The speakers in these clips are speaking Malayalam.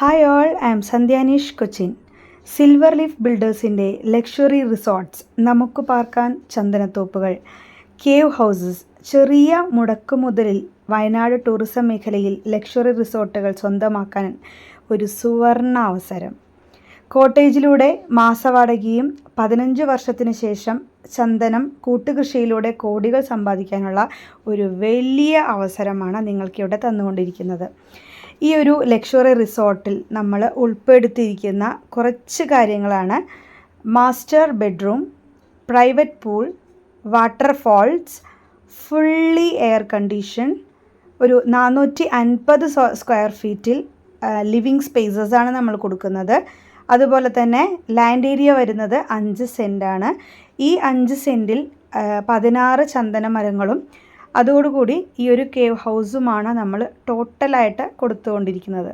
Hi all I M സന്ധ്യാനീഷ് Cochin silver leaf ബിൽഡേഴ്സിന്റെ ലക്ഷറി റിസോർട്ട്സ് നമുക്ക് പാർക്കാൻ ചന്ദനത്തോപ്പുകൾ കേവ് ഹൗസസ് ചെറിയ മുടക്കുമുതലിൽ വയനാട് ടൂറിസം മേഖലയിൽ ലക്ഷറി റിസോർട്ടുകൾ സ്വന്തമാക്കാൻ ഒരു സുവർണ അവസരം. കോട്ടേജിലൂടെ മാസവാടകയും പതിനഞ്ച് വർഷത്തിന് ശേഷം ചന്ദനം കൂട്ടുകൃഷിയിലൂടെ കോടികൾ സമ്പാദിക്കാനുള്ള ഒരു വലിയ അവസരമാണ് നിങ്ങൾക്കിവിടെ തന്നുകൊണ്ടിരിക്കുന്നത്. ഈ ഒരു ലക്ഷറി റിസോർട്ടിൽ നമ്മൾ ഉൾപ്പെടുത്തിയിരിക്കുന്ന കുറച്ച് കാര്യങ്ങളാണ്. Master bedroom private pool waterfalls fully air condition ഒരു നാനൂറ്റി അൻപത് സ്ക്വയർ ഫീറ്റിൽ ലിവിങ് സ്പേസസ് ആണ് നമ്മൾ കൊടുക്കുന്നത്. അതുപോലെ തന്നെ ലാൻഡ് ഏരിയ വരുന്നത് അഞ്ച് സെന്റാണ്. ഈ അഞ്ച് സെന്റിൽ പതിനാറ് ചന്ദന മരങ്ങളും അതോടുകൂടി ഈ ഒരു കേവ് ഹൗസുമാണ് നമ്മൾ ടോട്ടലായിട്ട് കൊടുത്തുകൊണ്ടിരിക്കുന്നത്.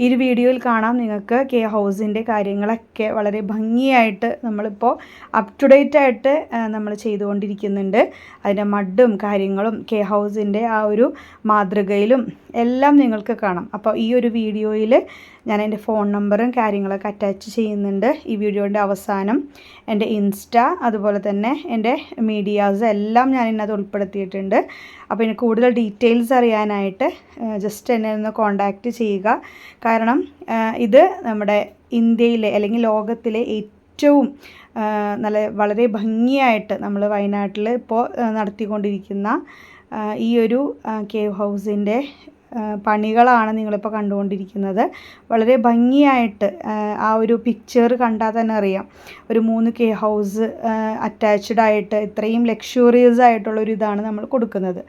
ഈ ഒരു വീഡിയോയിൽ കാണാം നിങ്ങൾക്ക് കെ ഹൗസിന്റെ കാര്യങ്ങളൊക്കെ വളരെ ഭംഗിയായിട്ട് നമ്മളിപ്പോൾ അപ് ടു ഡേറ്റ് ആയിട്ട് നമ്മൾ ചെയ്തുകൊണ്ടിരിക്കുന്നുണ്ട്. അതിന്റെ മഡും കാര്യങ്ങളും കെ ഹൗസിന്റെ ആ ഒരു മാതൃകയിലും എല്ലാം നിങ്ങൾക്ക് കാണാം. അപ്പോൾ ഈ ഒരു വീഡിയോയിൽ ഞാൻ എന്റെ ഫോൺ നമ്പറും കാര്യങ്ങളൊക്കെ അറ്റാച്ച് ചെയ്യുന്നുണ്ട്. ഈ വീഡിയോന്റെ അവസാനം എന്റെ ഇൻസ്റ്റ അതുപോലെ തന്നെ എന്റെ മീഡിയാസ് എല്ലാം ഞാൻ ഇന്നത് ഉൾപ്പെടുത്തിയിട്ടുണ്ട്. അപ്പോൾ ഇനി കൂടുതൽ ഡീറ്റെയിൽസ് അറിയാനായിട്ട് ജസ്റ്റ് എന്നെ ഒന്ന് കോൺടാക്റ്റ് ചെയ്യുക. കാരണം ഇത് നമ്മുടെ ഇന്ത്യയിലെ അല്ലെങ്കിൽ ലോകത്തിലെ ഏറ്റവും നല്ല വളരെ ഭംഗിയായിട്ട് നമ്മൾ വയനാട്ടിൽ ഇപ്പോൾ നടത്തിക്കൊണ്ടിരിക്കുന്ന ഈ ഒരു കേവ് ഹൗസിന്റെ പണികളാണ് നിങ്ങളിപ്പോൾ കണ്ടുകൊണ്ടിരിക്കുന്നത്. വളരെ ഭംഗിയായിട്ട് ആ ഒരു പിക്ചർ കണ്ടാൽ തന്നെ അറിയാം. ഒരു മൂന്ന് കെ ഹൗസ് അറ്റാച്ച്ഡ് ആയിട്ട് ഇത്രയും ലക്ഷറിയസ് ആയിട്ടുള്ള ഒരു ഇതാണ് നമ്മൾ കൊടുക്കുന്നത്.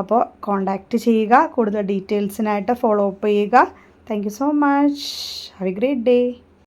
അപ്പോൾ കോണ്ടാക്റ്റ് ചെയ്യുക കൂടുതൽ ഡീറ്റെയിൽസിനായിട്ട് ഫോളോ അപ്പ് ചെയ്യുക. Thank you so much. Have a great day.